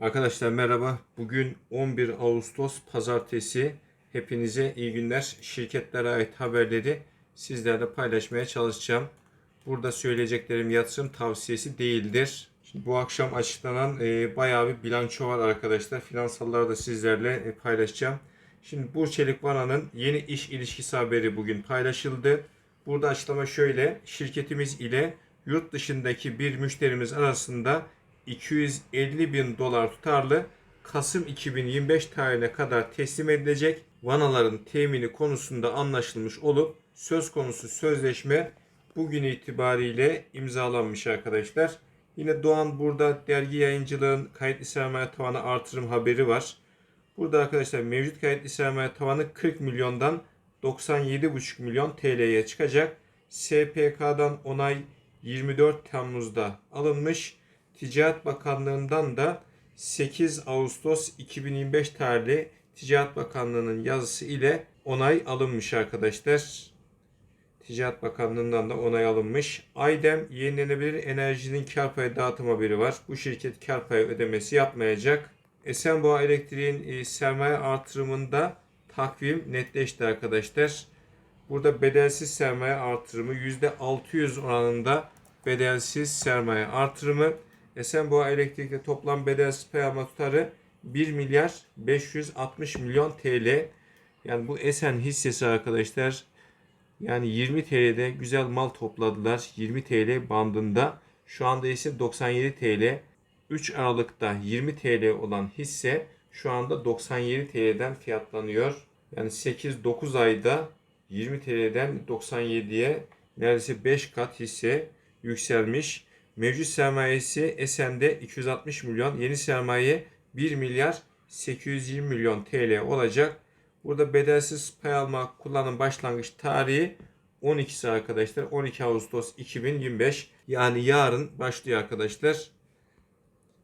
Arkadaşlar merhaba. Bugün 11 Ağustos Pazartesi. Hepinize iyi günler. Şirketlere ait haberleri sizlerle paylaşmaya çalışacağım. Burada söyleyeceklerim yatırım tavsiyesi değildir. Şimdi bu akşam açıklanan e, bayağı bir bilanço var arkadaşlar. Finansalları da sizlerle e, paylaşacağım. Şimdi Burçelik Vana'nın yeni iş ilişkisi haberi bugün paylaşıldı. Burada açıklama şöyle. Şirketimiz ile yurt dışındaki bir müşterimiz arasında 250 bin dolar tutarlı Kasım 2025 tarihine kadar teslim edilecek vanaların temini konusunda anlaşılmış olup söz konusu sözleşme bugün itibariyle imzalanmış arkadaşlar. Yine Doğan burada dergi yayıncılığın kayıtlı sermaye tavanı artırım haberi var. Burada arkadaşlar mevcut kayıtlı sermaye tavanı 40 milyondan 97,5 milyon TL'ye çıkacak. SPK'dan onay 24 Temmuz'da alınmış. Ticaret Bakanlığı'ndan da 8 Ağustos 2025 tarihli Ticaret Bakanlığı'nın yazısı ile onay alınmış arkadaşlar. Ticaret Bakanlığı'ndan da onay alınmış. Aydem yenilenebilir enerjinin kar payı dağıtım haberi var. Bu şirket kar payı ödemesi yapmayacak. Esenboğa Elektriğin e, sermaye artırımında takvim netleşti arkadaşlar. Burada bedelsiz sermaye artırımı %600 oranında bedelsiz sermaye artırımı. Esenboğa Elektrik'te toplam bedelsiz pay alma tutarı 1 milyar 560 milyon TL. Yani bu Esen hissesi arkadaşlar yani 20 TL'de güzel mal topladılar. 20 TL bandında. Şu anda ise 97 TL. 3 Aralık'ta 20 TL olan hisse şu anda 97 TL'den fiyatlanıyor. Yani 8-9 ayda 20 TL'den 97'ye neredeyse 5 kat hisse yükselmiş. Mevcut sermayesi Esen'de 260 milyon, yeni sermaye 1 milyar 820 milyon TL olacak. Burada bedelsiz pay alma kullanım başlangıç tarihi 12'si arkadaşlar. 12 Ağustos 2025. Yani yarın başlıyor arkadaşlar.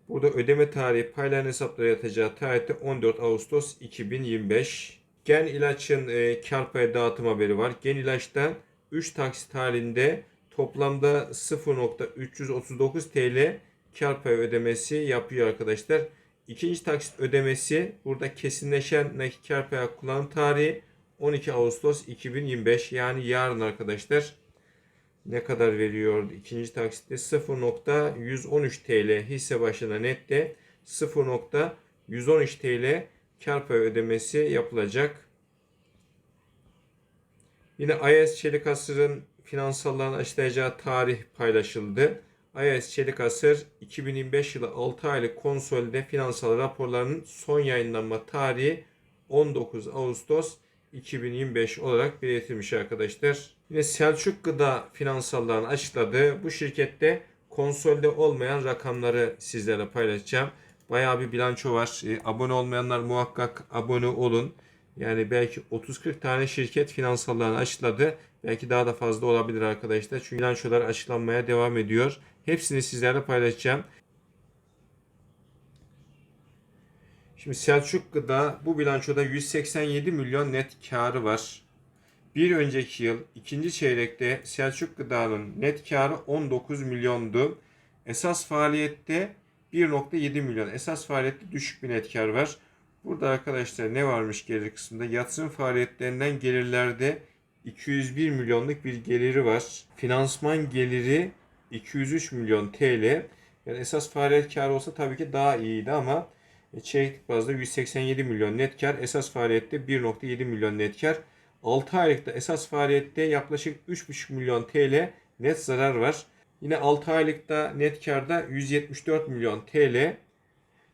Burada ödeme tarihi payların hesaplara yatacağı tarihte 14 Ağustos 2025. Gen ilaçın e, kar payı dağıtım haberi var. Gen ilaçtan 3 taksit halinde toplamda 0.339 TL kar payı ödemesi yapıyor arkadaşlar. İkinci taksit ödemesi burada kesinleşen nakit kar payı kullanım tarihi 12 Ağustos 2025 yani yarın arkadaşlar. Ne kadar veriyor ikinci taksitte 0.113 TL hisse başına nette 0.113 TL kar payı ödemesi yapılacak. Yine IS Çelik Asır'ın finansallarını açıklayacağı tarih paylaşıldı. IS Çelik Asır 2025 yılı 6 aylık konsolide finansal raporlarının son yayınlanma tarihi 19 Ağustos 2025 olarak belirtilmiş arkadaşlar. Yine Selçuk Gıda finansallarını açıkladı. Bu şirkette konsolde olmayan rakamları sizlerle paylaşacağım. Bayağı bir bilanço var. E, abone olmayanlar muhakkak abone olun. Yani belki 30-40 tane şirket finansallarını açıkladı. Belki daha da fazla olabilir arkadaşlar. Çünkü bilançolar açıklanmaya devam ediyor. Hepsini sizlerle paylaşacağım. Şimdi Selçuk Gıda bu bilançoda 187 milyon net karı var. Bir önceki yıl ikinci çeyrekte Selçuk Gıda'nın net karı 19 milyondu. Esas faaliyette 1.7 milyon. Esas faaliyette düşük bir net kar var. Burada arkadaşlar ne varmış gelir kısmında? Yatırım faaliyetlerinden gelirlerde 201 milyonluk bir geliri var. Finansman geliri 203 milyon TL. Yani esas faaliyet karı olsa tabii ki daha iyiydi ama çeyreklik bazda 187 milyon net kar. Esas faaliyette 1.7 milyon net kar. 6 aylıkta esas faaliyette yaklaşık 3.5 milyon TL net zarar var. Yine 6 aylıkta net karda 174 milyon TL.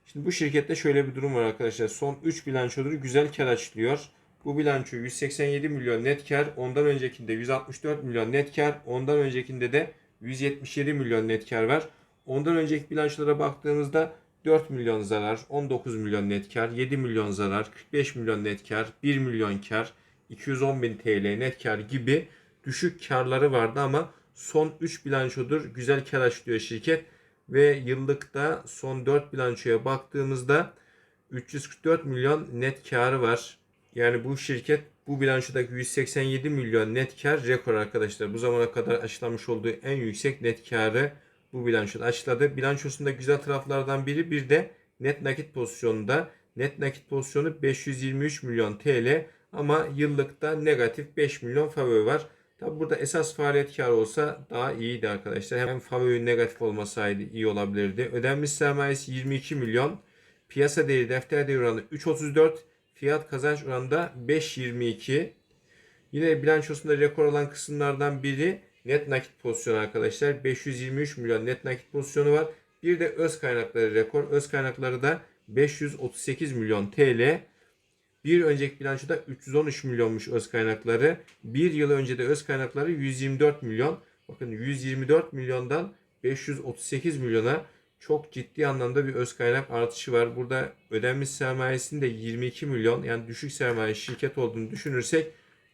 Şimdi bu şirkette şöyle bir durum var arkadaşlar. Son 3 bilançoları güzel kar açıklıyor. Bu bilanço 187 milyon net kar. Ondan öncekinde 164 milyon net kar. Ondan öncekinde de 177 milyon net kar var. Ondan önceki bilançolara baktığımızda 4 milyon zarar, 19 milyon net kar, 7 milyon zarar, 45 milyon net kar, 1 milyon kar, 210 bin TL net kar gibi düşük karları vardı ama son 3 bilançodur güzel kar açıklıyor şirket ve yıllıkta son 4 bilançoya baktığımızda 344 milyon net karı var. Yani bu şirket bu bilançodaki 187 milyon net kar rekor arkadaşlar. Bu zamana kadar açıklamış olduğu en yüksek net karı bu bilançoda açıkladı. Bilançosunda güzel taraflardan biri bir de net nakit pozisyonunda. Net nakit pozisyonu 523 milyon TL ama yıllıkta negatif 5 milyon favori var. Tabi burada esas faaliyet karı olsa daha iyiydi arkadaşlar. Hem favori negatif olmasaydı iyi olabilirdi. Ödenmiş sermayesi 22 milyon. Piyasa değeri defter değeri oranı 3.34. Fiyat kazanç oranı da 5.22. Yine bilançosunda rekor olan kısımlardan biri net nakit pozisyonu arkadaşlar. 523 milyon net nakit pozisyonu var. Bir de öz kaynakları rekor. Öz kaynakları da 538 milyon TL. Bir önceki bilançoda 313 milyonmuş öz kaynakları. Bir yıl önce de öz kaynakları 124 milyon. Bakın 124 milyondan 538 milyona çok ciddi anlamda bir öz kaynak artışı var. Burada ödenmiş sermayesinde 22 milyon yani düşük sermaye şirket olduğunu düşünürsek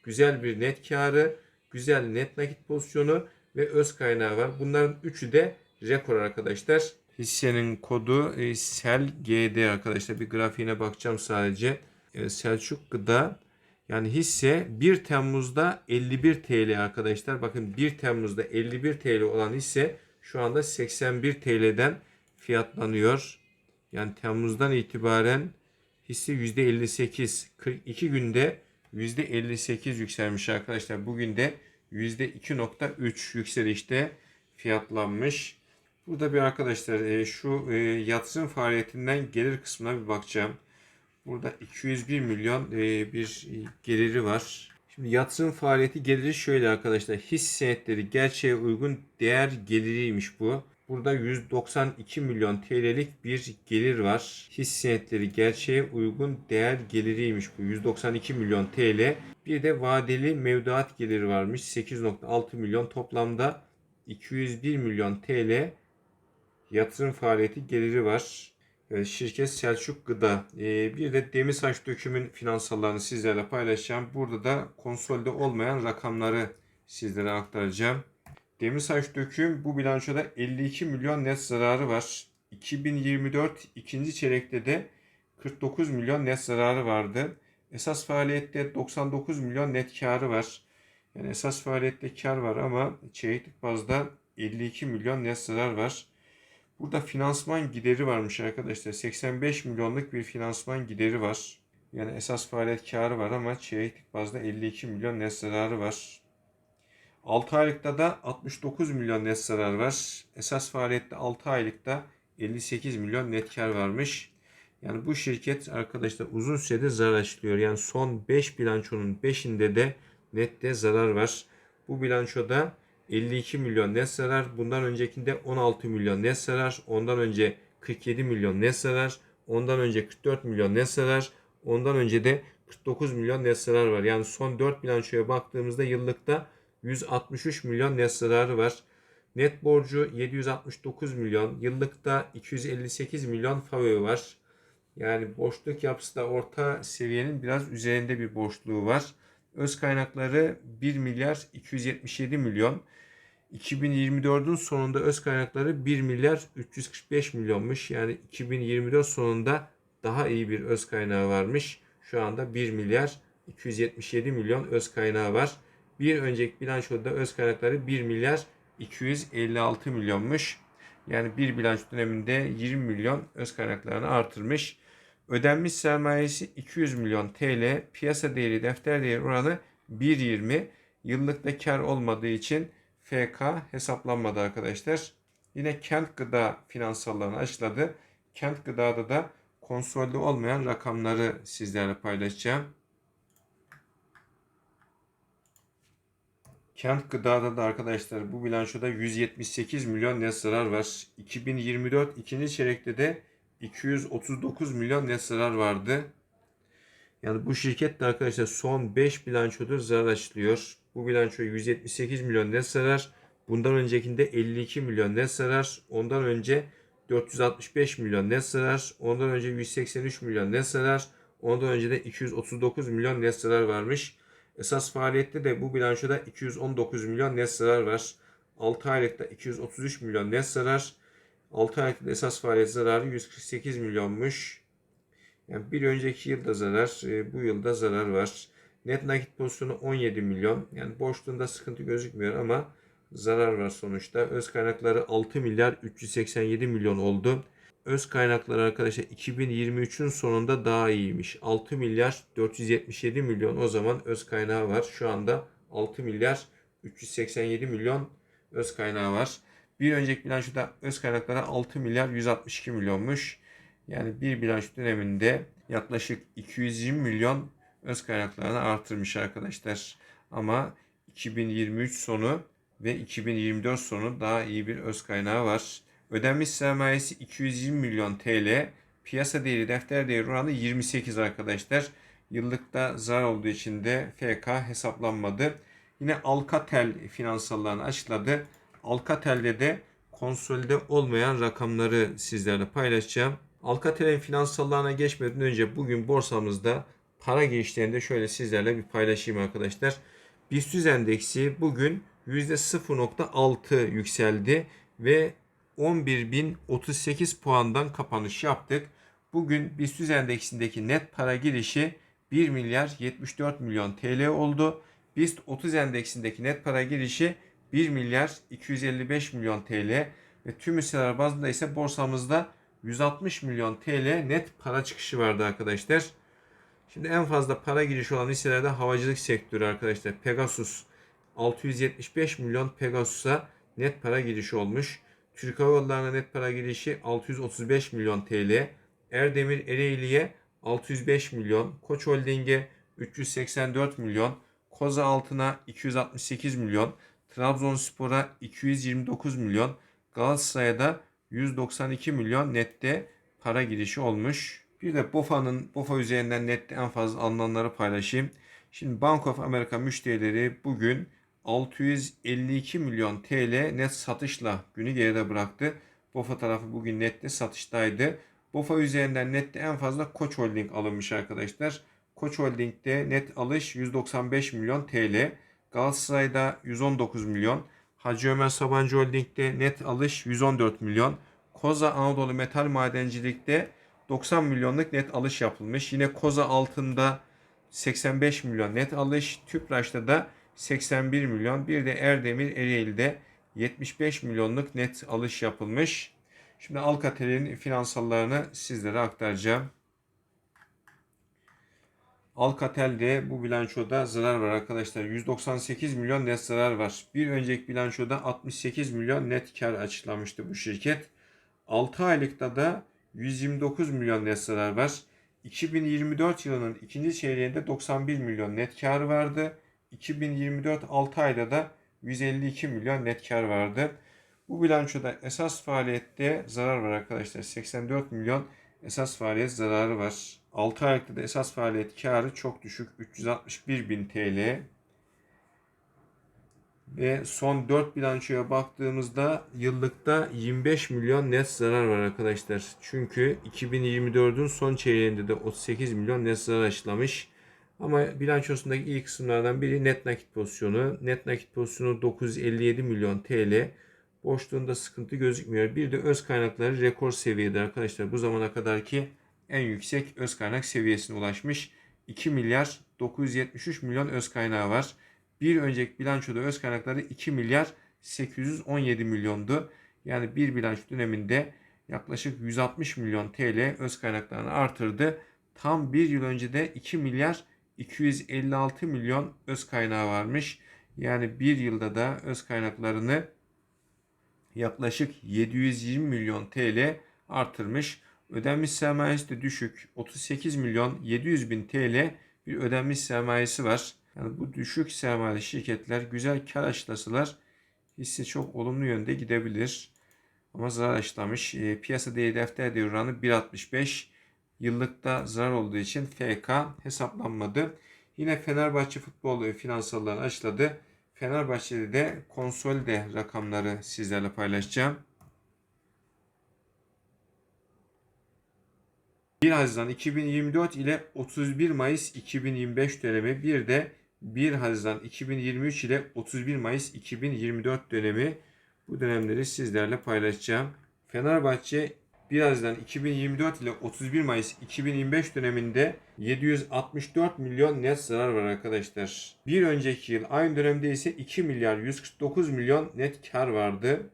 güzel bir net karı, güzel net nakit pozisyonu ve öz kaynağı var. Bunların üçü de rekor arkadaşlar. Hissenin kodu e, SELGD arkadaşlar. Bir grafiğine bakacağım sadece. E, Selçuk Gıda yani hisse 1 Temmuz'da 51 TL arkadaşlar. Bakın 1 Temmuz'da 51 TL olan hisse şu anda 81 TL'den fiyatlanıyor. Yani Temmuz'dan itibaren hisse %58. 42 günde %58 yükselmiş arkadaşlar. Bugün de %2.3 yükselişte fiyatlanmış. Burada bir arkadaşlar e, şu e, yatırım faaliyetinden gelir kısmına bir bakacağım. Burada 201 milyon e, bir geliri var. Şimdi yatırım faaliyeti geliri şöyle arkadaşlar. Hisse senetleri gerçeğe uygun değer geliriymiş bu. Burada 192 milyon TL'lik bir gelir var. Hisse senetleri gerçeğe uygun değer geliriymiş bu. 192 milyon TL. Bir de vadeli mevduat geliri varmış. 8.6 milyon toplamda 201 milyon TL yatırım faaliyeti geliri var. Şirket Selçuk Gıda. Ee, bir de Demirsaç dökümün finansallarını sizlerle paylaşacağım. Burada da konsolde olmayan rakamları sizlere aktaracağım. Demirsaç döküm bu bilançoda 52 milyon net zararı var. 2024 ikinci çeyrekte de 49 milyon net zararı vardı. Esas faaliyette 99 milyon net karı var. Yani esas faaliyette kar var ama çeyreklik bazda 52 milyon net zarar var. Burada finansman gideri varmış arkadaşlar. 85 milyonluk bir finansman gideri var. Yani esas faaliyet karı var ama çeyreklik bazda 52 milyon net zararı var. 6 aylıkta da 69 milyon net zarar var. Esas faaliyette 6 aylıkta 58 milyon net kar varmış. Yani bu şirket arkadaşlar uzun süredir zarar açıklıyor. Yani son 5 bilançonun 5'inde de nette zarar var. Bu bilançoda 52 milyon net zarar. Bundan öncekinde 16 milyon net zarar. Ondan önce 47 milyon net zarar. Ondan önce 44 milyon net zarar. Ondan önce de 49 milyon net zarar var. Yani son 4 bilançoya baktığımızda yıllıkta 163 milyon net zararı var. Net borcu 769 milyon. Yıllıkta 258 milyon favori var. Yani borçluk yapısı da orta seviyenin biraz üzerinde bir borçluğu var. Öz kaynakları 1 milyar 277 milyon. 2024'ün sonunda öz kaynakları 1 milyar 345 milyonmuş. Yani 2024 sonunda daha iyi bir öz kaynağı varmış. Şu anda 1 milyar 277 milyon öz kaynağı var. Bir önceki bilançoda öz kaynakları 1 milyar 256 milyonmuş. Yani bir bilanço döneminde 20 milyon öz kaynaklarını artırmış. Ödenmiş sermayesi 200 milyon TL. Piyasa değeri defter değeri oranı 1.20. Yıllıkta kar olmadığı için FK hesaplanmadı arkadaşlar. Yine kent gıda finansallarını açıkladı. Kent gıdada da konsolde olmayan rakamları sizlerle paylaşacağım. Kent gıdada da arkadaşlar bu bilançoda 178 milyon net zarar var. 2024 ikinci çeyrekte de 239 milyon net zarar vardı. Yani bu şirket de arkadaşlar son 5 bilançodur zarar açılıyor. Bu bilanço 178 milyon net zarar. Bundan öncekinde 52 milyon net zarar. Ondan önce 465 milyon net zarar. Ondan önce 183 milyon net zarar. Ondan önce de 239 milyon net zarar varmış. Esas faaliyette de bu bilançoda 219 milyon net zarar var. 6 aylıkta 233 milyon net zarar. 6 aylıkta esas faaliyet zararı 148 milyonmuş. Yani bir önceki yılda zarar, e, bu yılda zarar var. Net nakit pozisyonu 17 milyon. Yani borçluğunda sıkıntı gözükmüyor ama zarar var sonuçta. Öz kaynakları 6 milyar 387 milyon oldu. Öz kaynakları arkadaşlar 2023'ün sonunda daha iyiymiş. 6 milyar 477 milyon o zaman öz kaynağı var. Şu anda 6 milyar 387 milyon öz kaynağı var. Bir önceki bilançoda öz kaynakları 6 milyar 162 milyonmuş. Yani bir bilanço döneminde yaklaşık 220 milyon öz kaynaklarını artırmış arkadaşlar. Ama 2023 sonu ve 2024 sonu daha iyi bir öz kaynağı var. Ödenmiş sermayesi 220 milyon TL. Piyasa değeri defter değeri oranı 28 arkadaşlar. Yıllıkta zarar olduğu için de FK hesaplanmadı. Yine Alcatel finansallarını açıkladı. Alcatel'de de konsolide olmayan rakamları sizlerle paylaşacağım. Alcatel'in finansallarına geçmeden önce bugün borsamızda para girişlerinde şöyle sizlerle bir paylaşayım arkadaşlar. BIST endeksi bugün %0.6 yükseldi ve 11.038 puandan kapanış yaptık. Bugün BIST endeksindeki net para girişi 1 milyar 74 milyon TL oldu. BIST 30 endeksindeki net para girişi 1 milyar 255 milyon TL ve tüm hisseler bazında ise borsamızda 160 milyon TL net para çıkışı vardı arkadaşlar. Şimdi en fazla para girişi olan hisselerde havacılık sektörü arkadaşlar. Pegasus 675 milyon Pegasus'a net para girişi olmuş. Türk Hava Yolları'na net para girişi 635 milyon TL. Erdemir Ereğli'ye 605 milyon. Koç Holding'e 384 milyon. Koza Altın'a 268 milyon. Trabzonspor'a 229 milyon. Galatasaray'a da 192 milyon nette para girişi olmuş. Bir de BOFA'nın BOFA üzerinden nette en fazla alınanları paylaşayım. Şimdi Bank of America müşterileri bugün 652 milyon TL net satışla günü geride bıraktı. BOFA tarafı bugün nette satıştaydı. BOFA üzerinden nette en fazla Koç Holding alınmış arkadaşlar. Koç Holding'de net alış 195 milyon TL. Galatasaray'da 119 milyon. Hacı Ömer Sabancı Holding'de net alış 114 milyon. Koza Anadolu Metal Madencilik'te 90 milyonluk net alış yapılmış. Yine Koza altında 85 milyon net alış. Tüpraş'ta da 81 milyon. Bir de Erdemir Ereğli'de 75 milyonluk net alış yapılmış. Şimdi Alcatel'in finansallarını sizlere aktaracağım. Alcatel'de bu bilançoda zarar var arkadaşlar. 198 milyon net zarar var. Bir önceki bilançoda 68 milyon net kar açıklamıştı bu şirket. 6 aylıkta da 129 milyon net zarar var. 2024 yılının ikinci çeyreğinde 91 milyon net kar vardı. 2024 6 ayda da 152 milyon net kar vardı. Bu bilançoda esas faaliyette zarar var arkadaşlar. 84 milyon esas faaliyet zararı var. 6 aylıkta da esas faaliyet karı çok düşük. 361 bin TL. Ve son 4 bilançoya baktığımızda yıllıkta 25 milyon net zarar var arkadaşlar. Çünkü 2024'ün son çeyreğinde de 38 milyon net zarar açıklamış. Ama bilançosundaki ilk kısımlardan biri net nakit pozisyonu. Net nakit pozisyonu 957 milyon TL. Boşluğunda sıkıntı gözükmüyor. Bir de öz kaynakları rekor seviyede arkadaşlar. Bu zamana kadarki en yüksek öz kaynak seviyesine ulaşmış. 2 milyar 973 milyon öz kaynağı var. Bir önceki bilançoda öz kaynakları 2 milyar 817 milyondu. Yani bir bilanço döneminde yaklaşık 160 milyon TL öz kaynaklarını artırdı. Tam bir yıl önce de 2 milyar 256 milyon öz kaynağı varmış. Yani bir yılda da öz kaynaklarını yaklaşık 720 milyon TL artırmış. Ödenmiş sermayesi de düşük. 38 milyon 700 bin TL bir ödenmiş sermayesi var. Yani bu düşük sermayeli şirketler güzel kar açıklasalar hisse çok olumlu yönde gidebilir. Ama zarar açıklamış. E, piyasa değeri defter değeri oranı 1.65. Yıllıkta zarar olduğu için FK hesaplanmadı. Yine Fenerbahçe futbol finansallarını açıkladı. Fenerbahçe'de de konsolide rakamları sizlerle paylaşacağım. 1 Haziran 2024 ile 31 Mayıs 2025 dönemi bir de 1 Haziran 2023 ile 31 Mayıs 2024 dönemi bu dönemleri sizlerle paylaşacağım. Fenerbahçe 1 Haziran 2024 ile 31 Mayıs 2025 döneminde 764 milyon net zarar var arkadaşlar. Bir önceki yıl aynı dönemde ise 2 milyar 149 milyon net kar vardı.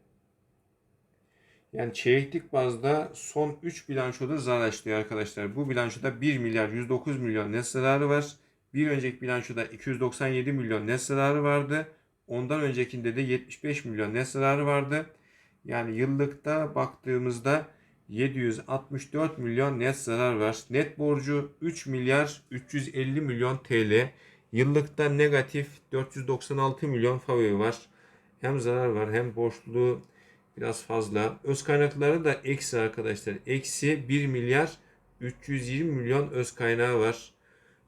Yani çeyreklik bazda son 3 bilançoda zarar açlıyor arkadaşlar. Bu bilançoda 1 milyar 109 milyon net zararı var. Bir önceki bilançoda 297 milyon net zararı vardı. Ondan öncekinde de 75 milyon net zararı vardı. Yani yıllıkta baktığımızda 764 milyon net zarar var. Net borcu 3 milyar 350 milyon TL. Yıllıkta negatif 496 milyon favori var. Hem zarar var hem borçluluğu biraz fazla. Öz kaynakları da eksi arkadaşlar. Eksi 1 milyar 320 milyon öz kaynağı var.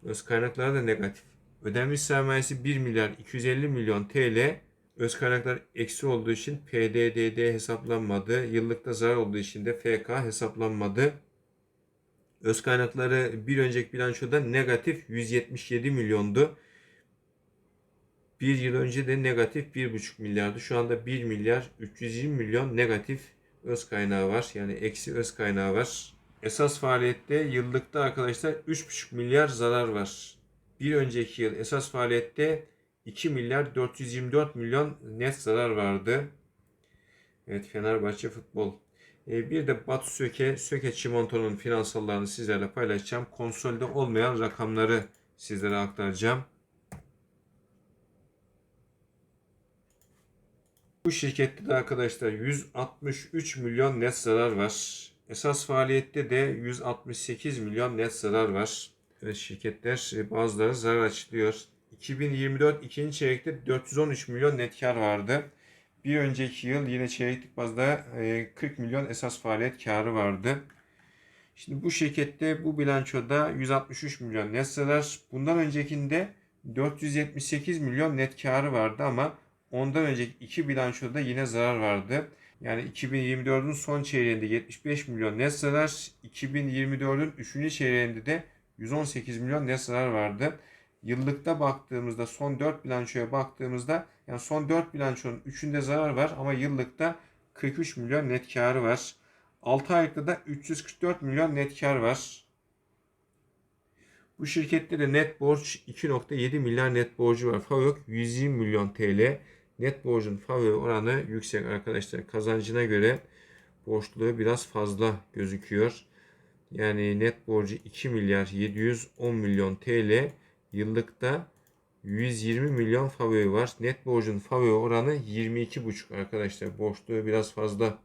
Öz kaynakları da negatif. Ödenmiş sermayesi 1 milyar 250 milyon TL. Öz kaynaklar eksi olduğu için PDDD hesaplanmadı. Yıllıkta zarar olduğu için de FK hesaplanmadı. Öz kaynakları bir önceki bilançoda negatif 177 milyondu. Bir yıl önce de negatif 1,5 milyardı. Şu anda 1 milyar 320 milyon negatif öz kaynağı var. Yani eksi öz kaynağı var. Esas faaliyette yıllıkta arkadaşlar 3,5 milyar zarar var. Bir önceki yıl esas faaliyette 2 milyar 424 milyon net zarar vardı. Evet Fenerbahçe futbol. Ee, bir de Batu Söke, Söke Çimento'nun finansallarını sizlerle paylaşacağım. Konsolde olmayan rakamları sizlere aktaracağım. Bu şirkette de arkadaşlar 163 milyon net zarar var. Esas faaliyette de 168 milyon net zarar var. Evet, şirketler e, bazıları zarar açıklıyor. 2024 ikinci çeyrekte 413 milyon net kar vardı. Bir önceki yıl yine çeyreklik bazda e, 40 milyon esas faaliyet karı vardı. Şimdi bu şirkette bu bilançoda 163 milyon net zarar. Bundan öncekinde 478 milyon net karı vardı ama ondan önceki iki bilançoda yine zarar vardı. Yani 2024'ün son çeyreğinde 75 milyon net zarar, 2024'ün 3. çeyreğinde de 118 milyon net zarar vardı. Yıllıkta baktığımızda son 4 bilançoya baktığımızda yani son 4 bilançonun 3'ünde zarar var ama yıllıkta 43 milyon net karı var. 6 aylıkta da 344 milyon net kar var. Bu şirkette de net borç 2.7 milyar net borcu var. Favök 120 milyon TL. Net borcun favori oranı yüksek arkadaşlar. Kazancına göre borçluluğu biraz fazla gözüküyor. Yani net borcu 2 milyar 710 milyon TL. Yıllıkta 120 milyon favori var. Net borcun favori oranı 22,5 arkadaşlar. Borçluğu biraz fazla.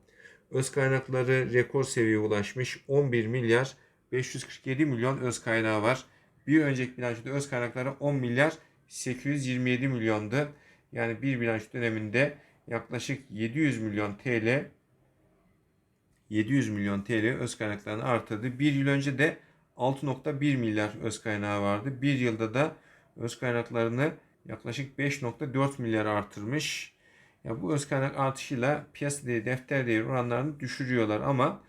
Öz kaynakları rekor seviyeye ulaşmış. 11 milyar 547 milyon öz kaynağı var. Bir önceki bilançoda öz kaynakları 10 milyar 827 milyondu. Yani bir bilanço döneminde yaklaşık 700 milyon TL 700 milyon TL öz kaynaklarını artırdı. Bir yıl önce de 6.1 milyar öz kaynağı vardı. Bir yılda da öz kaynaklarını yaklaşık 5.4 milyar artırmış. Ya bu öz kaynak artışıyla piyasa değeri, defter değeri oranlarını düşürüyorlar ama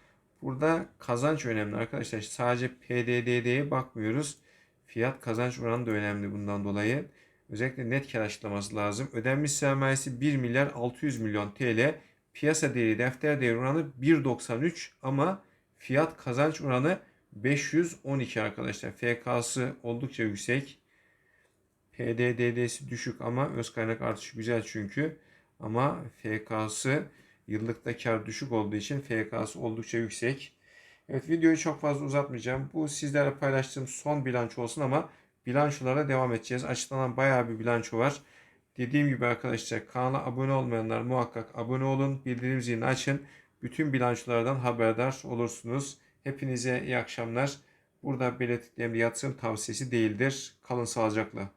burada kazanç önemli arkadaşlar. Sadece PDD'ye bakmıyoruz. Fiyat kazanç oranı da önemli bundan dolayı. Özellikle net kar açıklaması lazım. Ödenmiş sermayesi 1 milyar 600 milyon TL. Piyasa değeri, defter değeri oranı 1.93 ama fiyat kazanç oranı 512 arkadaşlar. FK'sı oldukça yüksek. PDD'si düşük ama öz kaynak artışı güzel çünkü. Ama FK'sı yıllıkta kar düşük olduğu için FK'sı oldukça yüksek. Evet videoyu çok fazla uzatmayacağım. Bu sizlerle paylaştığım son bilanço olsun ama bilançolara devam edeceğiz. Açıklanan bayağı bir bilanço var. Dediğim gibi arkadaşlar kanala abone olmayanlar muhakkak abone olun. Bildirim zilini açın. Bütün bilançolardan haberdar olursunuz. Hepinize iyi akşamlar. Burada belirttiklerim yatırım tavsiyesi değildir. Kalın sağlıcakla.